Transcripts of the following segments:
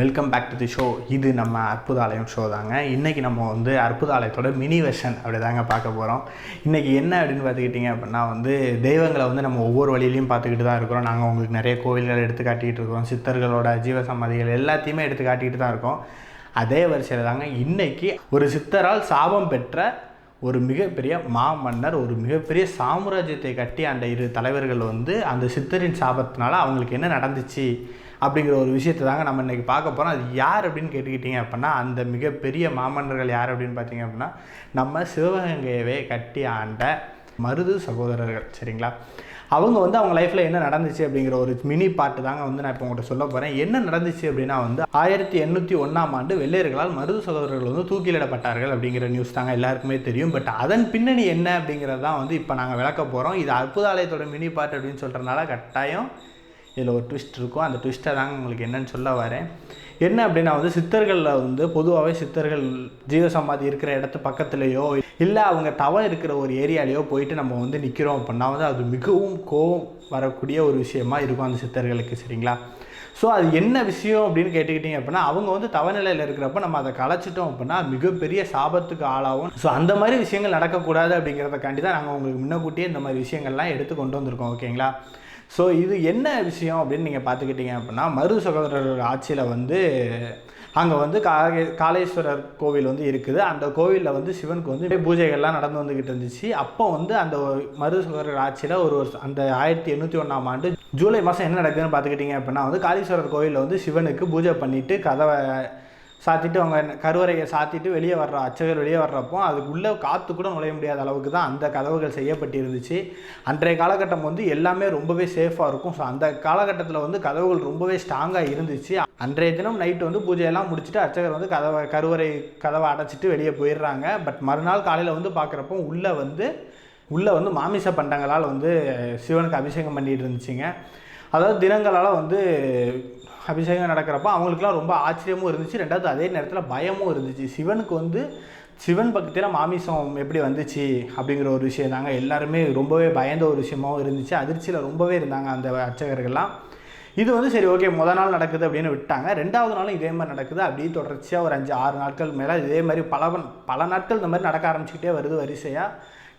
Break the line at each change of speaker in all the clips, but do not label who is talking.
Welcome back to the show இது நம்ம அற்புதாலயம் show தாங்க. இன்றைக்கி நம்ம வந்து அற்புதாலயத்தோட மினி வெர்ஷன் அப்படி தாங்க பார்க்க போகிறோம் இன்றைக்கி என்ன அப்படின்னு பார்த்துக்கிட்டிங்க அப்படின்னா வந்து தெய்வங்களை வந்து நம்ம ஒவ்வொரு வழியிலையும் பார்த்துக்கிட்டு தான் இருக்கிறோம். நாங்கள் உங்களுக்கு நிறைய கோவில்கள் எடுத்து காட்டிக்கிட்டு இருக்கோம். சித்தர்களோட ஜீவசமாதிகள் எல்லாத்தையுமே எடுத்து காட்டிகிட்டு தான் இருக்கோம். அதே வரிசையில் தாங்க இன்றைக்கி ஒரு சித்தரால் சாபம் பெற்ற ஒரு மிகப்பெரிய மாமன்னர் ஒரு மிகப்பெரிய சாம்ராஜ்யத்தை கட்டி அந்த இரு தலைவர்கள் வந்து அந்த சித்தரின் சாபத்தினால அவங்களுக்கு என்ன நடந்துச்சு? அப்படிங்கிற ஒரு விஷயத்தை தாங்க நம்ம இன்றைக்கி பார்க்க போகிறோம் அது யார் அப்படின்னு கேட்டுக்கிட்டீங்க அப்படின்னா அந்த மிகப்பெரிய மாமன்னர்கள் யார் அப்படின்னு பார்த்தீங்க அப்படின்னா நம்ம சிவகங்கையவே கட்டி ஆண்ட மருது சகோதரர்கள். சரிங்களா? அவங்க வந்து அவங்க லைஃப்பில் என்ன நடந்துச்சு அப்படிங்கிற ஒரு மினி பாட்டு தாங்க வந்து நான் இப்போ உங்கள்கிட்ட சொல்ல போகிறேன் என்ன நடந்துச்சு அப்படின்னா வந்து ஆயிரத்தி எண்ணூற்றி ஒன்றாம் ஆண்டு வெள்ளையர்களால் மருது சகோதரர்கள் வந்து தூக்கிலிடப்பட்டார்கள் அப்படிங்கிற நியூஸ் தாங்க எல்லாருக்குமே தெரியும். பட் அதன் பின்னணி என்ன அப்படிங்கிறது தான் வந்து இப்போ நாங்கள் விளக்க போகிறோம் இது அற்புதாலயத்தோட மினி பாட்டு அப்படின்னு சொல்கிறனால கட்டாயம் இதில் ஒரு ட்விஸ்ட் இருக்கும் அந்த ட்விஸ்ட்டை தாங்க உங்களுக்கு என்னன்னு சொல்ல வரேன். என்ன அப்படின்னா வந்து சித்தர்களில் வந்து பொதுவாகவே சித்தர்கள் ஜீவசமாதி இருக்கிற இடத்து பக்கத்துலேயோ இல்லை அவங்க தவம் இருக்கிற ஒரு ஏரியாலேயோ போயிட்டு நம்ம வந்து நிற்கிறோம் அப்படின்னா வந்து அது மிகவும் கோவம் வரக்கூடிய ஒரு விஷயமா இருக்கும் அந்த சித்தர்களுக்கு சரிங்களா? ஸோ அது என்ன விஷயம் அப்படின்னு கேட்டுக்கிட்டீங்க அப்படின்னா அவங்க வந்து தவநிலையில் இருக்கிறப்ப நம்ம அதை கலைச்சிட்டோம் அப்படின்னா மிகப்பெரிய சாபத்துக்கு ஆளாகும். ஸோ அந்த மாதிரி விஷயங்கள் நடக்கக்கூடாது அப்படிங்கிறதுக்காண்டி தான் நாங்கள் உங்களுக்கு முன்னக்கூட்டியே இந்த மாதிரி விஷயங்கள்லாம் எடுத்து கொண்டு வந்திருக்கோம் ஓகேங்களா? ஸோ இது என்ன விஷயம் அப்படின்னு நீங்கள் பார்த்துக்கிட்டீங்க அப்படின்னா மரு சகோதரர் ஆட்சியில் வந்து அங்கே வந்து காலே காளேஸ்வரர் கோவில் வந்து இருக்குது. அந்த கோவிலில் வந்து சிவனுக்கு வந்து பூஜைகள்லாம் நடந்து வந்துக்கிட்டு இருந்துச்சு. அப்போ வந்து அந்த மரு சகோதரர் ஆட்சியில் ஒரு வருஷம் அந்த ஆயிரத்தி எண்ணூற்றி ஒன்றாம் ஆண்டு ஜூலை மாதம் என்ன நடக்குதுன்னு பார்த்துக்கிட்டிங்க அப்படின்னா வந்து காளீஸ்வரர் கோவிலில் வந்து சிவனுக்கு பூஜை பண்ணிவிட்டு கதவை சாத்திட்டு அவங்க கருவறையை சாத்திட்டு வெளியே வர்ற அச்சகர் வெளியே வர்றப்போ அதுக்குள்ளே காற்று கூட நுழைய முடியாத அளவுக்கு தான் அந்த கதவுகள் செய்யப்பட்டிருந்துச்சு. அன்றைய காலகட்டம் வந்து எல்லாமே ரொம்பவே சேஃபாக இருக்கும். ஸோ அந்த காலகட்டத்தில் வந்து கதவுகள் ரொம்பவே ஸ்ட்ராங்காக இருந்துச்சு. அன்றைய தினம் நைட்டு வந்து பூஜையெல்லாம் முடிச்சுட்டு அர்ச்சகர் வந்து கதவை கருவறை கதவை அடைச்சிட்டு வெளியே போயிடுறாங்க. பட் மறுநாள் காலையில் வந்து பார்க்குறப்போ உள்ளே வந்து உள்ளே வந்து மாமிச பண்டங்களால் வந்து சிவனுக்கு அபிஷேகம் பண்ணிட்டு இருந்துச்சுங்க. அதாவது தினங்களால் வந்து அபிஷேகம் நடக்கிறப்ப அவங்களுக்குலாம் ரொம்ப ஆச்சரியமும் இருந்துச்சு. ரெண்டாவது அதே நேரத்தில் பயமும் இருந்துச்சு. சிவனுக்கு வந்து சிவன் பக்கத்தில் மாமிசம் எப்படி வந்துச்சு அப்படிங்கிற ஒரு விஷயம் தாங்க. எல்லாருமே ரொம்பவே பயந்த ஒரு விஷயமாகவும் இருந்துச்சு. அதிர்ச்சியில் ரொம்பவே இருந்தாங்க அந்த அர்ச்சகர்கள்லாம். இது வந்து சரி ஓகே முத நாள் நடக்குது அப்படின்னு விட்டாங்க. ரெண்டாவது நாளும் இதே மாதிரி நடக்குது. அப்படியே தொடர்ச்சியாக ஒரு அஞ்சு ஆறு நாட்கள் மேலே இதே மாதிரி பல பல நாட்கள் இந்த மாதிரி நடக்க ஆரம்பிச்சுக்கிட்டே வருது வரிசையாக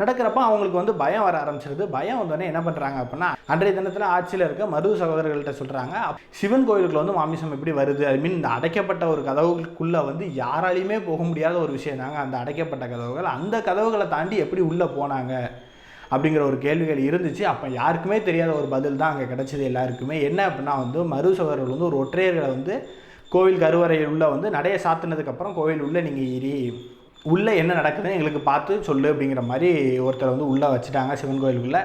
நடக்கிறப்ப அவங்களுக்கு வந்து பயம் வர ஆரம்பிச்சிருது. பயம் வந்தோடனே என்ன பண்ணுறாங்க அப்படின்னா அன்றைய தினத்தில் ஆட்சியில் இருக்க மருது சகோதரர்கள்ட்ட சொல்கிறாங்க சிவன் கோயிலுக்குள்ள வந்து மாமிசம் எப்படி வருது? ஐ மீன் இந்த அடைக்கப்பட்ட ஒரு கதவுக்குள்ளே வந்து யாராலையுமே போக முடியாத ஒரு விஷயம் தாங்க அந்த அடைக்கப்பட்ட கதவுகள் அந்த கதவுகளை தாண்டி எப்படி உள்ளே போனாங்க? அப்படிங்கிற ஒரு கேள்விகள் இருந்துச்சு. அப்போ யாருக்குமே தெரியாத ஒரு பதில் தான் அங்கே கிடச்சிது எல்லாருக்குமே. என்ன அப்படின்னா வந்து மருது சகோதரர்கள் வந்து ஒரு ஒற்றையர்களை வந்து கோவில் கருவறையில் உள்ள வந்து நடைய சாத்தினதுக்கப்புறம் கோவில் உள்ளே நீங்கள் ஏறி உள்ளே என்ன நடக்குதுன்னு எங்களுக்கு பார்த்து சொல்லு அப்படிங்கிற மாதிரி ஒருத்தரை வந்து உள்ளே வச்சுட்டாங்க சிவன் கோயிலுக்குள்ளே.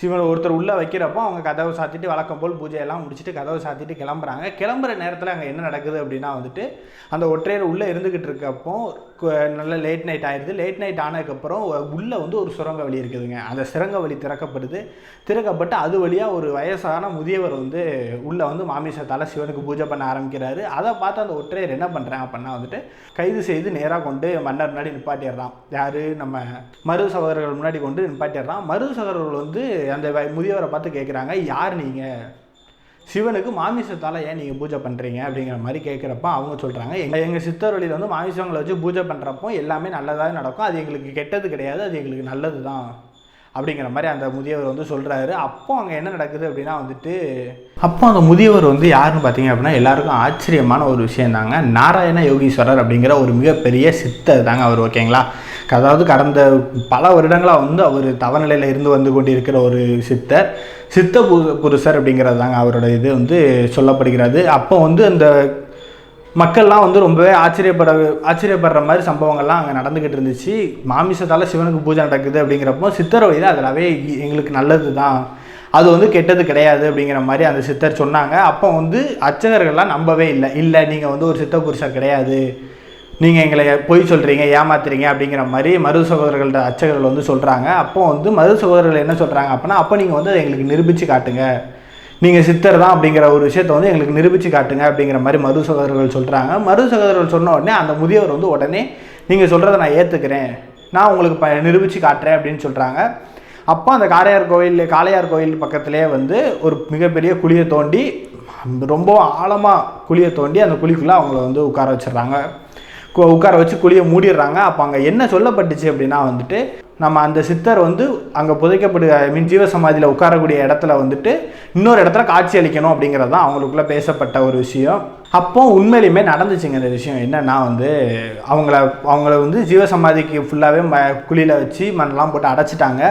சிவன் ஒருத்தர் உள்ளே வைக்கிறப்போ அவங்க கதவை சாத்திட்டு வழக்கம் போல் பூஜையெல்லாம் முடிச்சுட்டு கதவை சாத்திட்டு கிளம்புறாங்க. கிளம்புற நேரத்தில் அங்கே என்ன நடக்குது அப்படின்னா வந்துட்டு அந்த ஒற்றையர் உள்ளே இருந்துக்கிட்டு இருக்கப்போ நல்ல லேட் நைட் ஆயிடுது லேட் நைட் ஆனதுக்கப்புறம் உள்ளே வந்து ஒரு சுரங்க வழி இருக்குதுங்க. அந்த சுரங்க வழி திறக்கப்படுது. திறக்கப்பட்டு அது வழியாக ஒரு வயசான முதியவர் வந்து உள்ளே வந்து மாமிசத்தால் சிவனுக்கு பூஜை பண்ண ஆரம்பிக்கிறாரு. அதை பார்த்து அந்த ஒற்றையர் என்ன பண்ணுறாங்க அப்படின்னா வந்துட்டு கைது செய்து நேராக கொண்டு மன்னர் முன்னாடி நிப்பாட்டிடுறான். யார்? நம்ம மருது சகோதரர்கள் முன்னாடி கொண்டு நிப்பாட்டிடுறான். மருது சகோதரர்கள் வந்து அந்த முதியவரை பார்த்து கேட்குறாங்க யார் நீங்கள் சிவனுக்கு மாமிசத்தால் ஏன் நீங்கள் பூஜை பண்ணுறீங்க அப்படிங்கிற மாதிரி கேட்குறப்ப அவங்க சொல்கிறாங்க எங்கள் எங்கள் சித்தர் வழியில் வந்து மாமிசங்களை வச்சு பூஜை பண்ணுறப்போ எல்லாமே நல்லதாக நடக்கும். அது எங்களுக்கு கெட்டது கிடையாது. அது எங்களுக்கு நல்லது தான் அப்படிங்கிற மாதிரி அந்த முதியவர் வந்து சொல்கிறாரு அப்போ அங்கே என்ன நடக்குது அப்படின்னா வந்துட்டு அப்போ அந்த முதியவர் வந்து யாருன்னு பார்த்தீங்க அப்படின்னா எல்லாருக்கும் ஆச்சரியமான ஒரு விஷயம் தாங்க நாராயண யோகீஸ்வரர் அப்படிங்கிற ஒரு மிகப்பெரிய சித்தர் தாங்க அவர். ஓகேங்களா? அதாவது கடந்த பல வருடங்களாக வந்து அவர் தவநிலையில் இருந்து வந்து கொண்டிருக்கிற ஒரு சித்தர் சித்த பு புருஷர் அப்படிங்கிறது தாங்க அவரோட இது வந்து சொல்லப்படுகிறது. அப்போ வந்து அந்த மக்கள்லாம் வந்து ரொம்பவே ஆச்சரியப்பட ஆச்சரியப்படுற மாதிரி சம்பவங்கள்லாம் அங்கே நடந்துக்கிட்டு இருந்துச்சு. மாமிசத்தால் சிவனுக்கு பூஜை நடக்குது அப்படிங்கிறப்போ சித்தர் வழி தான் அதனாவே எங்களுக்கு நல்லது தான் அது வந்து கெட்டது கிடையாது அப்படிங்கிற மாதிரி அந்த சித்தர் சொன்னாங்க. அப்போ வந்து அர்ச்சகர்கள்லாம் நம்பவே இல்லை. இல்லை நீங்கள் வந்து ஒரு சித்த புருஷர் கிடையாது. நீங்கள் எங்களை பொய் சொல்கிறீங்க ஏமாத்துறீங்க அப்படிங்கிற மாதிரி மருது சகோதரர்கள்ட்ட அச்சகர்கள் வந்து சொல்கிறாங்க அப்போ வந்து மருது சகோதரர்கள் என்ன சொல்கிறாங்க அப்படின்னா அப்போ நீங்கள் வந்து எங்களுக்கு நிரூபித்து காட்டுங்க. நீங்கள் சித்தர் தான் அப்படிங்கிற ஒரு விஷயத்தை வந்து எங்களுக்கு நிரூபித்து காட்டுங்க அப்படிங்கிற மாதிரி மருது சகோதரர்கள் சொல்கிறாங்க மருது சகோதரர்கள் சொன்ன உடனே அந்த முதியவர் வந்து உடனே நீங்கள் சொல்கிறத நான் ஏற்றுக்கிறேன் நான் உங்களுக்கு ப நிரூபித்து காட்டுறேன் அப்படின்னு சொல்கிறாங்க அப்போ அந்த காளையார் கோயில் காளையார் கோயில் பக்கத்துலேயே வந்து ஒரு மிகப்பெரிய குழியை தோண்டி ரொம்ப ஆழமாக குழியை தோண்டி அந்த குழிக்குள்ளே அவங்கள வந்து உட்கார வச்சிடுறாங்க. உட்கார வச்சு குழியை மூடிடுறாங்க. அப்போ அங்கே என்ன சொல்லப்பட்டுச்சு அப்படின்னா வந்துட்டு நம்ம அந்த சித்தர் வந்து அங்கே புதைக்கப்படு ஐ மீன் ஜீவசமாதியில் உட்காரக்கூடிய இடத்துல வந்துட்டு இன்னொரு இடத்துல காட்சி அளிக்கணும் அப்படிங்கிறது தான் அவங்களுக்குள்ள பேசப்பட்ட ஒரு விஷயம். அப்போ உண்மையிலுமே நடந்துச்சுங்க இந்த விஷயம். என்னன்னா வந்து அவங்கள அவங்கள வந்து ஜீவசமாதிக்கு ஃபுல்லாகவே ம குழியில் வச்சு மண்ணெலாம் போட்டு அடைச்சிட்டாங்க.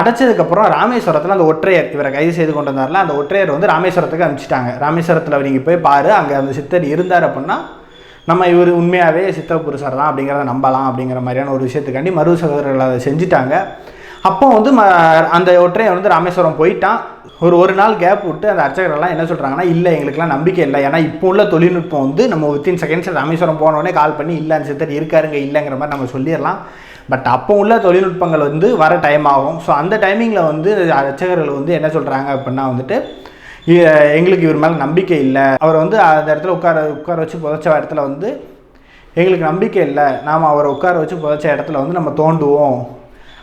அடைச்சதுக்கப்புறம் ராமேஸ்வரத்தில் அந்த ஒற்றையர் இவரை கைது செய்து கொண்டு வந்தார்ல அந்த ஒற்றையர் வந்து ராமேஸ்வரத்துக்கு அனுப்பிச்சிட்டாங்க. ராமேஸ்வரத்தில் நீங்கள் போய் பாரு அங்கே அந்த சித்தர் இருந்தார் அப்படின்னா நம்ம இவர் உண்மையாகவே சித்த புருஷர் தான் அப்படிங்கிறத நம்பலாம் அப்படிங்கிற மாதிரியான ஒரு விஷயத்துக்காண்டி மருது சகோதரர்கள் அதை செஞ்சுட்டாங்க. அப்போ வந்து ம அந்த ஒற்றையன் வந்து ராமேஸ்வரம் போயிட்டான். ஒரு ஒரு நாள் கேப் விட்டு அந்த அர்ச்சகர்கள்லாம் என்ன சொல்கிறாங்கன்னா இல்லை எங்களுக்குலாம் நம்பிக்கை இல்லை. ஏன்னா இப்போ உள்ள தொழில்நுட்பம் வந்து நம்ம வித்தின் செகண்ட்ஸில் ராமேஸ்வரம் போனோடனே கால் பண்ணி இல்லை அந்த சித்தர் இருக்காருங்க இல்லைங்கிற மாதிரி நம்ம சொல்லிடலாம். பட் அப்போ உள்ள தொழில்நுட்பங்கள் வந்து வர டைம் ஆகும். ஸோ அந்த டைமிங்கில் வந்து அர்ச்சகர்கள் வந்து என்ன சொல்கிறாங்க அப்படின்னா வந்துட்டு எங்களுக்கு இவர் மேலே நம்பிக்கை இல்லை. அவர் வந்து அந்த இடத்துல உட்கார உட்கார வச்சு புதைச்ச இடத்துல வந்து எங்களுக்கு நம்பிக்கை இல்லை. நாம் அவரை உட்கார வச்சு புதைச்ச இடத்துல வந்து நம்ம தோண்டுவோம்.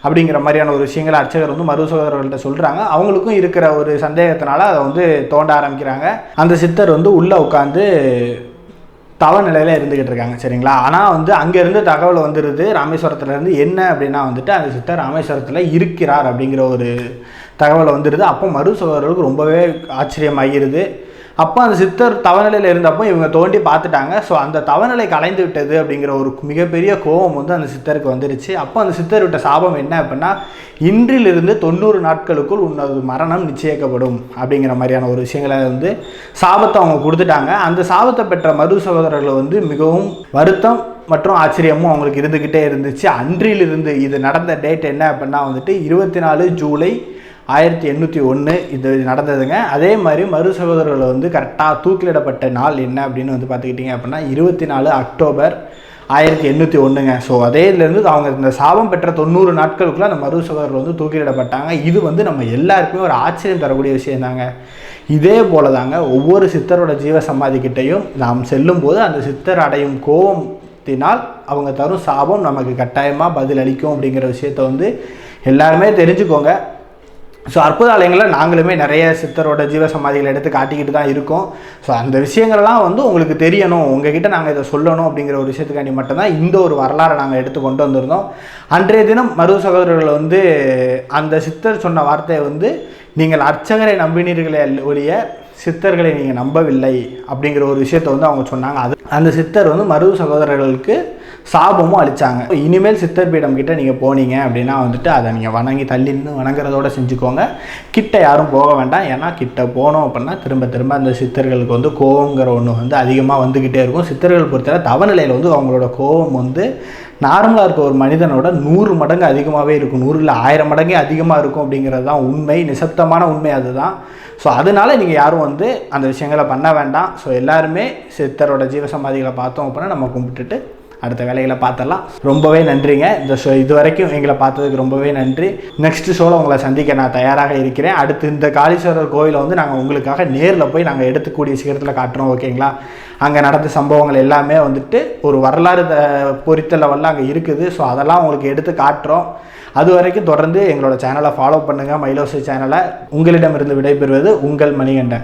அப்படிங்கிற மாதிரியான ஒரு விஷயங்களை அர்ச்சகர் வந்து மருது சகோதரர்கள்ட்ட சொல்கிறாங்க அவங்களுக்கும் இருக்கிற ஒரு சந்தேகத்தினால அதை வந்து தோண்ட ஆரம்பிக்கிறாங்க. அந்த சித்தர் வந்து உள்ளே உட்காந்து தவ நிலையில் இருந்துக்கிட்டு இருக்காங்க சரிங்களா? ஆனால் வந்து அங்கேருந்து தகவல் வந்துடுது ராமேஸ்வரத்துலேருந்து என்ன அப்படின்னா வந்துட்டு அந்த சித்தர் ராமேஸ்வரத்தில் இருக்கிறார் அப்படிங்கிற ஒரு தகவல் வந்துடுது. அப்போ மறு சகோதரர்களுக்கு ரொம்பவே ஆச்சரியமாகிருது அப்போ அந்த சித்தர் தவநிலையில் இருந்தப்போ இவங்க தோண்டி பார்த்துட்டாங்க. ஸோ அந்த தவநிலை கலைந்து விட்டது அப்படிங்கிற ஒரு மிகப்பெரிய கோபம் வந்து அந்த சித்தருக்கு வந்துருச்சு. அப்போ அந்த சித்தர் விட்ட சாபம் என்ன அப்படின்னா இன்றிலிருந்து தொண்ணூறு நாட்களுக்குள் உன்னது மரணம் நிச்சயிக்கப்படும் அப்படிங்கிற மாதிரியான ஒரு விஷயங்களை வந்து சாபத்தை அவங்க கொடுத்துட்டாங்க. அந்த சாபத்தை பெற்ற மருது சகோதரர்களை வந்து மிகவும் வருத்தம் மற்றும் ஆச்சரியமும் அவங்களுக்கு இருந்துக்கிட்டே இருந்துச்சு. அன்றிலிருந்து இது நடந்த டேட் என்ன அப்படின்னா வந்துட்டு இருபத்தி நாலு ஜூலை ஆயிரத்தி எண்ணூற்றி ஒன்று இது நடந்ததுங்க. அதே மாதிரி மறு சகோதரர்கள் வந்து கரெக்டாக தூக்கிலிடப்பட்ட நாள் என்ன அப்படின்னு வந்து பார்த்துக்கிட்டிங்க அப்படின்னா இருபத்தி நாலு அக்டோபர் ஆயிரத்தி எண்ணூற்றி ஒன்றுங்க ஸோ அதேலேருந்து அவங்க இந்த சாபம் பெற்ற தொண்ணூறு நாட்களுக்குள்ளே அந்த மறு சகோதரர்கள் வந்து தூக்கிலிடப்பட்டாங்க. இது வந்து நம்ம எல்லாருக்குமே ஒரு ஆச்சரியம் தரக்கூடிய விஷயம் தாங்க இதே போல தாங்க ஒவ்வொரு சித்தரோட ஜீவ சமாதிக்கிட்டையும் நாம் செல்லும்போது அந்த சித்தர் அடையும் கோபத்தினால் அவங்க தரும் சாபம் நமக்கு கட்டாயமாக பதில் அளிக்கும் அப்படிங்கிற விஷயத்த வந்து எல்லாருமே தெரிஞ்சுக்கோங்க. ஸோ அற்புத ஆலயங்களில் நாங்களுமே நிறைய சித்தரோட ஜீவ சமாதிகளை எடுத்து காட்டிக்கிட்டு தான் இருக்கோம். ஸோ அந்த விஷயங்கள்லாம் வந்து உங்களுக்கு தெரியணும். உங்ககிட்ட நாங்கள் இதை சொல்லணும் அப்படிங்கிற ஒரு விஷயத்துக்காண்டி மட்டும்தான் இந்த ஒரு வரலாறை நாங்கள் எடுத்து கொண்டு வந்திருந்தோம். அன்றைய தினம் மருது சகோதரர்கள் வந்து அந்த சித்தர் சொன்ன வார்த்தையை வந்து நீங்கள் அர்ச்சகரை நம்பினீர்களே ஒழிய சித்தர்களை நீங்கள் நம்பவில்லை அப்படிங்கிற ஒரு விஷயத்தை வந்து அவங்க சொன்னாங்க. அது அந்த சித்தர் வந்து மருது சகோதரர்களுக்கு சாபமும் அழிச்சாங்க. இனிமேல் சித்தர் பீடம் கிட்ட நீங்கள் போனீங்க அப்படின்னா வந்துட்டு அதை நீங்கள் வணங்கி தள்ளி நின்று வணங்குறதோட செஞ்சுக்கோங்க. கிட்ட யாரும் போக வேண்டாம். ஏன்னா கிட்ட போனோம் அப்படின்னா திரும்ப திரும்ப அந்த சித்தர்களுக்கு வந்து கோவங்கிற ஒன்று வந்து அதிகமாக வந்துக்கிட்டே இருக்கும். சித்தர்கள் பொறுத்தவரை தவநிலையில் வந்து அவங்களோட கோபம் வந்து நார்மலாக இருக்க ஒரு மனிதனோட நூறு மடங்கு அதிகமாகவே இருக்கும். நூறு இல்லை ஆயிரம் மடங்கே அதிகமாக இருக்கும் அப்படிங்கிறது தான் உண்மை. நிசப்தமான உண்மை அதுதான். ஸோ அதனால நீங்கள் யாரும் வந்து அந்த விஷயங்களை பண்ண வேண்டாம். ஸோ எல்லாருமே சித்தரோட ஜீவசமாதிகளை பார்த்தோம் அப்படின்னா நம்ம கும்பிட்டுட்டு அடுத்த வேலைகளை பார்த்தலாம் ரொம்பவே நன்றிங்க. இந்த ஷோ இது வரைக்கும் எங்களை பார்த்ததுக்கு ரொம்பவே நன்றி. நெக்ஸ்ட் ஷோவில் உங்களை சந்திக்க நான் தயாராக இருக்கிறேன். அடுத்து இந்த காளீஸ்வரர் கோயிலை வந்து நாங்கள் உங்களுக்காக நேரில் போய் நாங்கள் எடுத்துக்கூடிய சீக்கிரத்தில் காட்டுறோம் ஓகேங்களா? அங்கே நடந்த சம்பவங்கள் எல்லாமே வந்துட்டு ஒரு வரலாறு த- பொறித்த லெவலில் அங்கே இருக்குது. ஸோ அதெல்லாம் உங்களுக்கு எடுத்து காட்டுறோம். அது வரைக்கும் தொடர்ந்து எங்களோட சேனலை ஃபாலோ பண்ணுங்கள் மயிலோசை சேனலை உங்களிடமிருந்து விடைபெறுவது உங்கள் மணிகண்டன்.